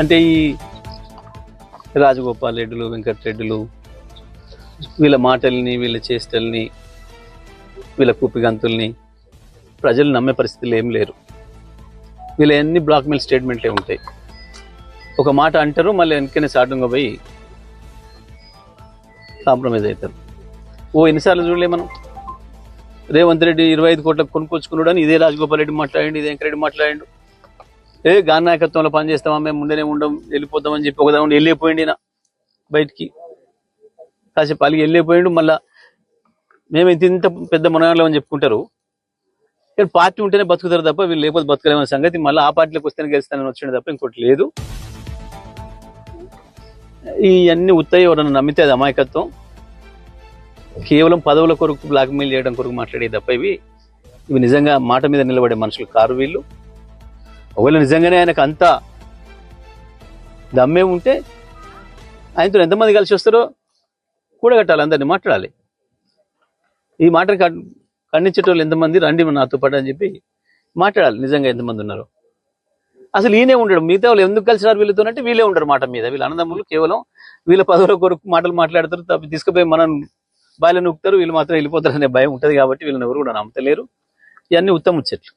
అంటే ఈ రాజగోపాల్ రెడ్డిలు వెంకటరెడ్డిలు వీళ్ళ మాటల్ని వీళ్ళ చేష్టల్ని వీళ్ళ కూపిగంతుల్ని ప్రజలు నమ్మే పరిస్థితులు ఏం లేరు. వీళ్ళ అన్ని బ్లాక్మెయిల్ స్టేట్మెంట్లే ఉంటాయి. ఒక మాట అంటారు మళ్ళీ వెనకనే సాటంగా పోయి కాంప్రమైజ్ అవుతారు. ఓ ఎన్నిసార్లు చూడలే మనం? రేవంత్ రెడ్డి ఇరవై ఐదు కోట్లకు కొనుక్కొచ్చుకున్నాడు అని ఇదే రాజగోపాల్ రెడ్డి మాట్లాడండి ఇదే వెంకరెడ్డి మాట్లాడండు. ఏ గాన్ నాయకత్వంలో పనిచేస్తామా? మేము ముందేనే ఉండం వెళ్ళిపోతామని చెప్పి ఒక దాని వెళ్ళిపోయింది బయటికి. కాసేపు అలిగి వెళ్ళిపోయిండు మళ్ళా మేము ఇంత ఇంత పెద్ద మనగాళ్ళం అని చెప్పుకుంటారు. ఇక్కడ పార్టీ ఉంటేనే బతుకుతారు తప్ప వీళ్ళు లేకపోతే బతకలేమనే సంగతి. మళ్ళీ ఆ పార్టీలోకి వస్తేనే గెలుస్తానని వచ్చిన తప్ప ఇంకోటి లేదు. ఇవన్నీ ఉత్తయ్య ఎవరన్నా నమ్మితే అది అమాయకత్వం. కేవలం పదవుల కొరకు బ్లాక్మెయిల్ చేయడం కొరకు మాట్లాడే తప్ప ఇవి. ఇవి నిజంగా మాట మీద నిలబడే మనుషులు కారు వీళ్ళు. ఒకవేళ నిజంగానే ఆయనకు అంత దమ్మే ఉంటే ఆయనతో ఎంతమంది కలిసి వస్తారో కూడగట్టాలి అందరినీ మాట్లాడాలి. ఈ మాటను ఖండించేటోళ్ళు ఎంతమంది రండి నాతో పాటు అని చెప్పి మాట్లాడాలి నిజంగా ఎంతమంది ఉన్నారు. అసలు ఈయనే ఉండడు మిగతా వాళ్ళు ఎందుకు కలిసినారు వీళ్ళతోనంటే వీళ్ళే ఉండరు మాట మీద. వీళ్ళ అన్నదమ్ములు కేవలం వీళ్ళ పదవుల కొరకు మాటలు మాట్లాడతారు తప్ప తీసుకుపోయి మనం బాయిలో నొక్కుతారు వీళ్ళు మాత్రం వెళ్ళిపోతారు అనే భయం ఉంటుంది కాబట్టి వీళ్ళని ఎవరు కూడా నమ్మతలేరు ఇవన్నీ ఉత్తమ చెట్లు